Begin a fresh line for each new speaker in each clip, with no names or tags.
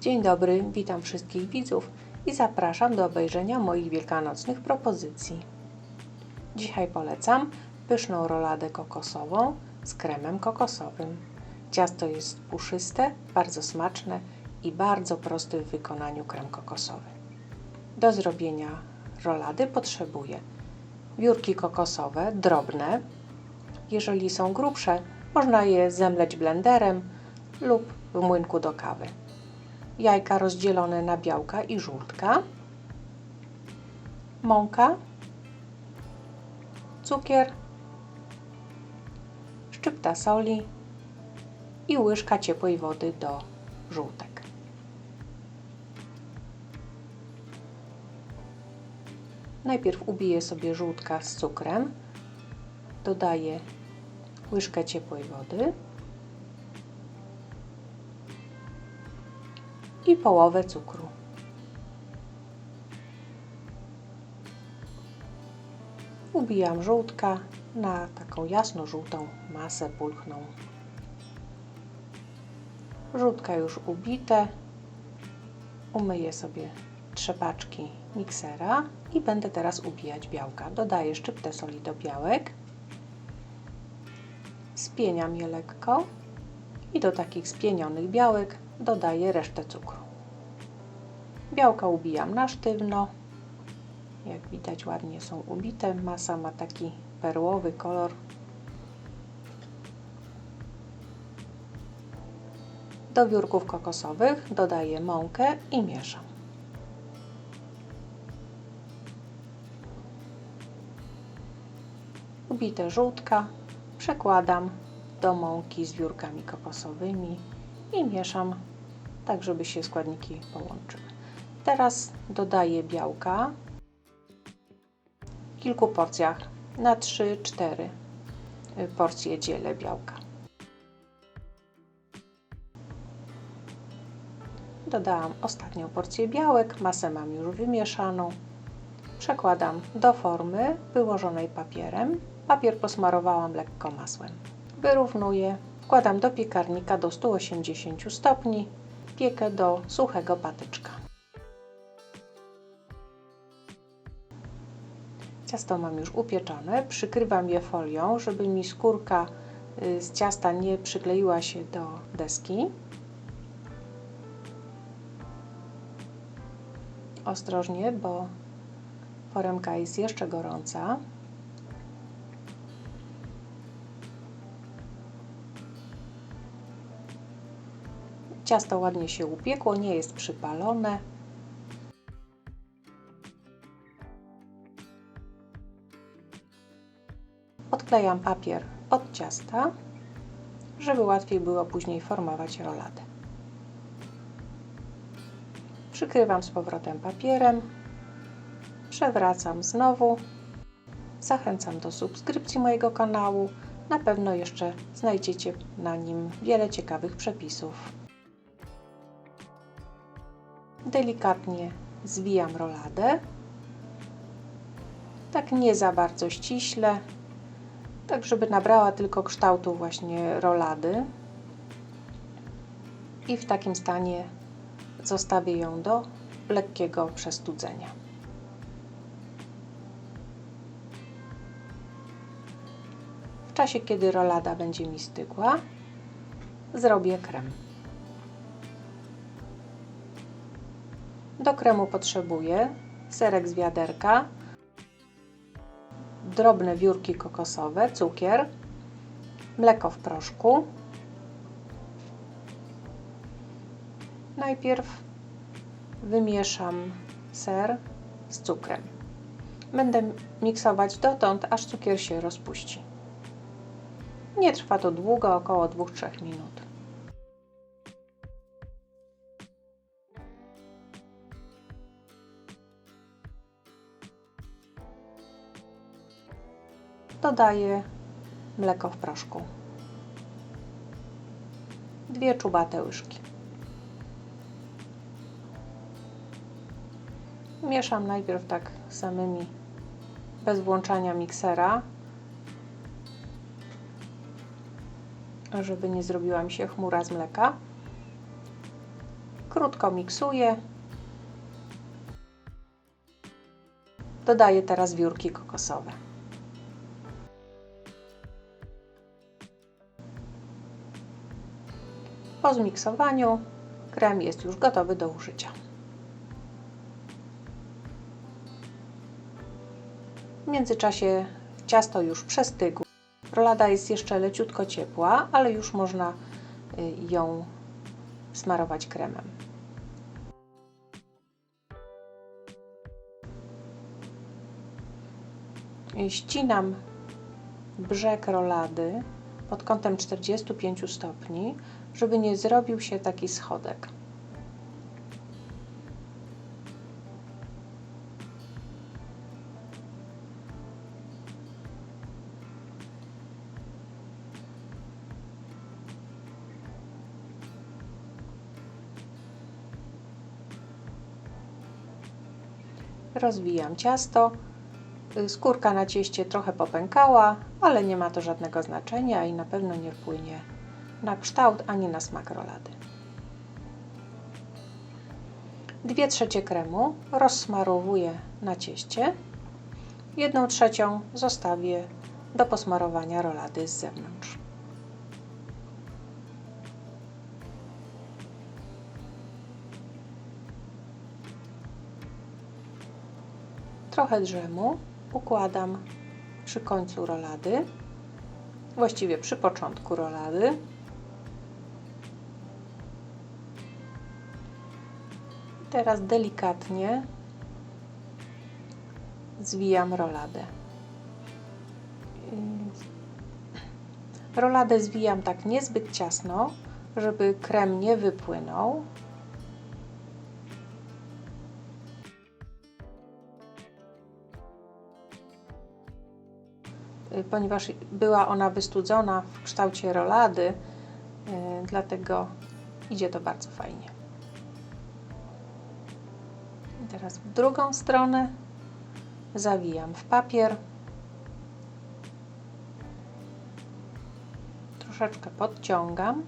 Dzień dobry, witam wszystkich widzów i zapraszam do obejrzenia moich wielkanocnych propozycji. Dzisiaj polecam pyszną roladę kokosową z kremem kokosowym. Ciasto jest puszyste, bardzo smaczne i bardzo prosty w wykonaniu krem kokosowy. Do zrobienia rolady potrzebuję wiórki kokosowe, drobne. Jeżeli są grubsze, można je zemleć blenderem lub w młynku do kawy jajka rozdzielone na białka i żółtka, mąka, cukier, szczypta soli. I łyżka ciepłej wody do żółtek. Najpierw ubiję sobie żółtka z cukrem, dodaję łyżkę ciepłej wody i połowę cukru. Ubijam żółtka na taką jasno-żółtą masę pulchną. Żółtka już ubite. Umyję sobie trzepaczki miksera i będę teraz ubijać białka. Dodaję szczyptę soli do białek. Spieniam je lekko i do takich spienionych białek dodaję resztę cukru. Białka ubijam na sztywno. Jak widać ładnie są ubite. Masa ma taki perłowy kolor. Do wiórków kokosowych dodaję mąkę i mieszam. Ubite żółtka przekładam do mąki z wiórkami kokosowymi i mieszam tak, żeby się składniki połączyły. Teraz dodaję białka w kilku porcjach na 3-4 porcje dzielę białka. Dodałam ostatnią porcję białek, masę mam już wymieszaną. Przekładam do formy wyłożonej papierem. Papier posmarowałam lekko masłem. Wyrównuję, wkładam do piekarnika do 180 stopni, piekę do suchego patyczka. Ciasto mam już upieczone, przykrywam je folią, żeby mi skórka y, z ciasta nie przykleiła się do deski. Ostrożnie, bo foremka jest jeszcze gorąca. Ciasto ładnie się upiekło, nie jest przypalone. Odklejam papier od ciasta, żeby łatwiej było później formować roladę. Przykrywam z powrotem papierem, przewracam znowu. Zachęcam do subskrypcji mojego kanału. Na pewno jeszcze znajdziecie na nim wiele ciekawych przepisów. Delikatnie zwijam roladę. Tak nie za bardzo ściśle, tak żeby nabrała tylko kształtu właśnie rolady. I w takim stanie zostawię ją do lekkiego przestudzenia. W czasie, kiedy rolada będzie mi stygła, zrobię krem. Do kremu potrzebuję serek z wiaderka, drobne wiórki kokosowe, cukier, mleko w proszku. Najpierw wymieszam ser z cukrem. Będę miksować dotąd, aż cukier się rozpuści. Nie trwa to długo, około 2-3 minut. Dodaję mleko w proszku. Dwie czubate łyżki. Mieszam najpierw tak samymi, bez włączania miksera, żeby nie zrobiła mi się chmura z mleka. Krótko miksuję. Dodaję teraz wiórki kokosowe. Po zmiksowaniu krem jest już gotowy do użycia. W międzyczasie ciasto już przestygło. Rolada jest jeszcze leciutko ciepła, ale już można y, ją smarować kremem. Ścinam brzeg rolady pod kątem 45 stopni, żeby nie zrobił się taki schodek. Rozwijam ciasto. Skórka na cieście trochę popękała, ale nie ma to żadnego znaczenia i na pewno nie wpłynie na kształt ani na smak rolady. Dwie trzecie kremu rozsmarowuję na cieście. Jedną trzecią zostawię do posmarowania rolady z zewnątrz. Trochę drzemu układam przy końcu rolady, właściwie przy początku rolady. Teraz delikatnie zwijam roladę. Roladę zwijam tak niezbyt ciasno, żeby krem nie wypłynął. Ponieważ była ona wystudzona w kształcie rolady, dlatego idzie to bardzo fajnie. I teraz w drugą stronę zawijam w papier. Troszeczkę podciągam.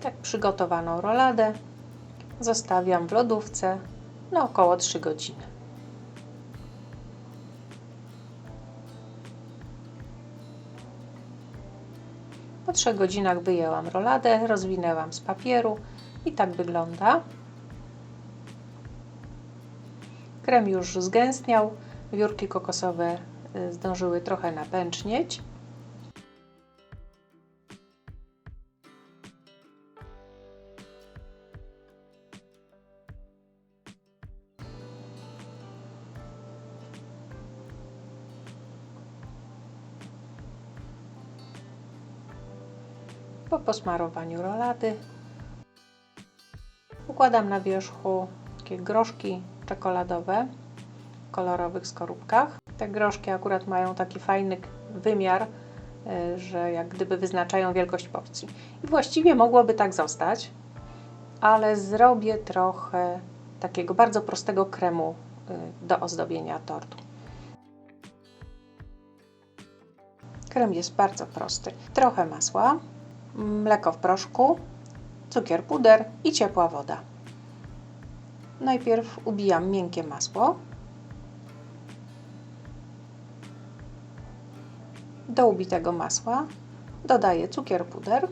Tak przygotowaną roladę zostawiam w lodówce na około 3 godziny. Po 3 godzinach wyjęłam roladę, rozwinęłam z papieru i tak wygląda. Krem już zgęstniał, wiórki kokosowe zdążyły trochę napęcznieć. Po posmarowaniu rolady układam na wierzchu takie groszki czekoladowe w kolorowych skorupkach. Te groszki akurat mają taki fajny wymiar, że jak gdyby wyznaczają wielkość porcji. I właściwie mogłoby tak zostać, ale zrobię trochę takiego bardzo prostego kremu do ozdobienia tortu. Krem jest bardzo prosty. Trochę masła, mleko w proszku, cukier puder i ciepła woda. Najpierw ubijam miękkie masło. Do ubitego masła dodaję cukier puder,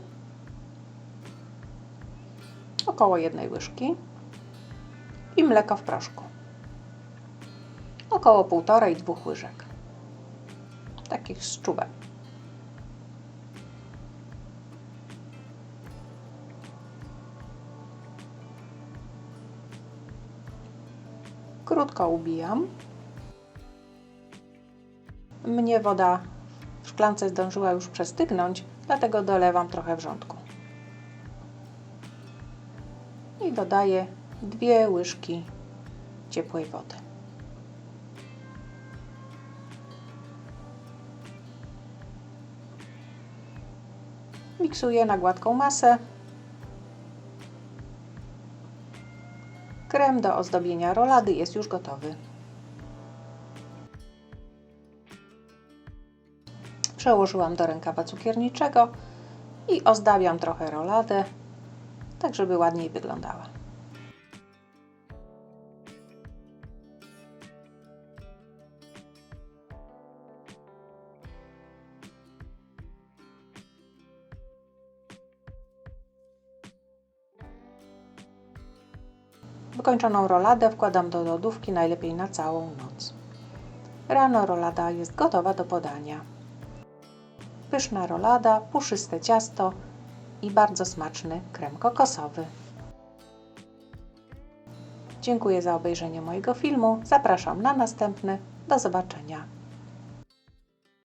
około jednej łyżki i mleko w proszku, około 1,5-2 łyżek, takich z czubem. Krótko ubijam. Mnie woda w szklance zdążyła już przestygnąć, dlatego dolewam trochę wrzątku. I dodaję dwie łyżki ciepłej wody. Miksuję na gładką masę. Krem do ozdobienia rolady jest już gotowy. Przełożyłam do rękawa cukierniczego i ozdabiam trochę roladę tak żeby ładniej wyglądała. Wykończoną roladę wkładam do lodówki najlepiej na całą noc. Rano rolada jest gotowa do podania. Pyszna rolada, puszyste ciasto i bardzo smaczny krem kokosowy. Dziękuję za obejrzenie mojego filmu. Zapraszam na następny. Do zobaczenia.